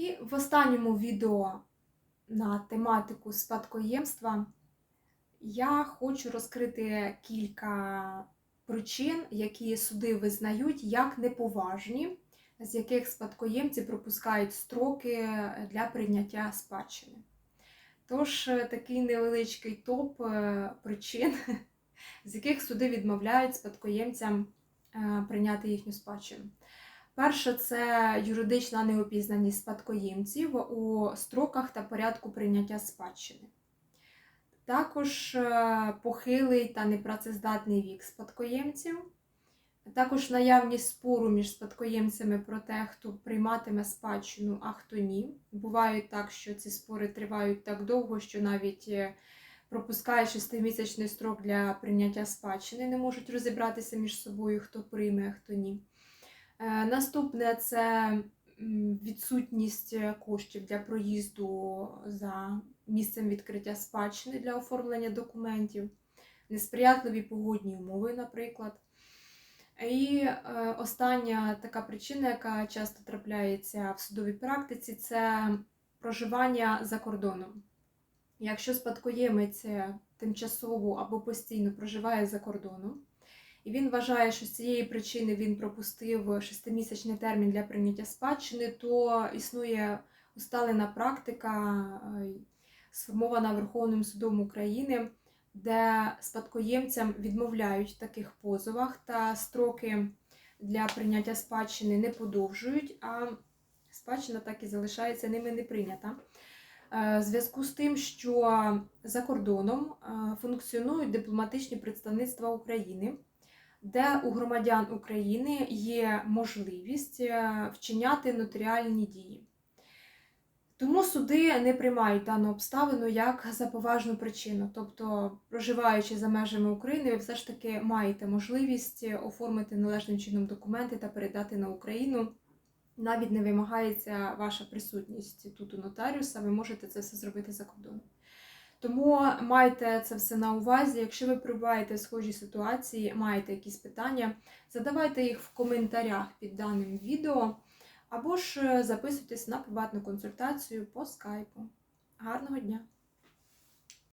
І в останньому відео на тематику спадкоємства я хочу розкрити кілька причин, які суди визнають як неповажні, з яких спадкоємці пропускають строки для прийняття спадщини. Тож, е, такий невеличкий топ е, причин, з яких суди відмовляють спадкоємцям е, прийняти їхню спадщину. Перше, це юридична неопізнаність спадкоємців у строках та порядку прийняття спадщини. Також е, похилий та непрацездатний вік спадкоємців. Також наявність спору між спадкоємцями про те, хто прийматиме спадщину, а хто ні. Буває так, що ці спори тривають так довго, що навіть е, пропускає шестимісячний строк для прийняття спадщини, не можуть розібратися між собою, хто прийме, а хто ні. Е, Наступне це відсутність коштів для проїзду за місцем відкриття спадщини для оформлення документів, несприятливі погодні умови, наприклад. І е, остання така причина, яка часто трапляється в судовій практиці, це проживання за кордоном. Якщо спадкоємець тимчасово або постійно проживає за кордоном, і він вважає, що з цієї причини він пропустив шестимісячний термін для прийняття спадщини, то існує усталена практика, е, сформована Верховним судом України, де спадкоємцям відмовляють в таких позовах та строки для прийняття спадщини не подовжують, а спадщина так і залишається ними не прийнята. Е, В зв'язку з тим, що за кордоном е, функціонують дипломатичні представництва України, де у громадян України є можливість е, вчиняти нотаріальні дії. Тому суди не приймають дану обставину як за поважну причину. Тобто, проживаючи за межами України, ви все ж таки маєте можливість оформити належним чином документи та передати на Україну. Навіть не вимагається ваша присутність тут у нотаріуса, ви можете це все зробити за кордоном. Тому майте це все на увазі. Якщо ви перебуваєте в схожій ситуації, маєте якісь питання, задавайте їх в коментарях під даним відео, або ж е, записуйтесь на приватну консультацію по скайпу. Гарного дня!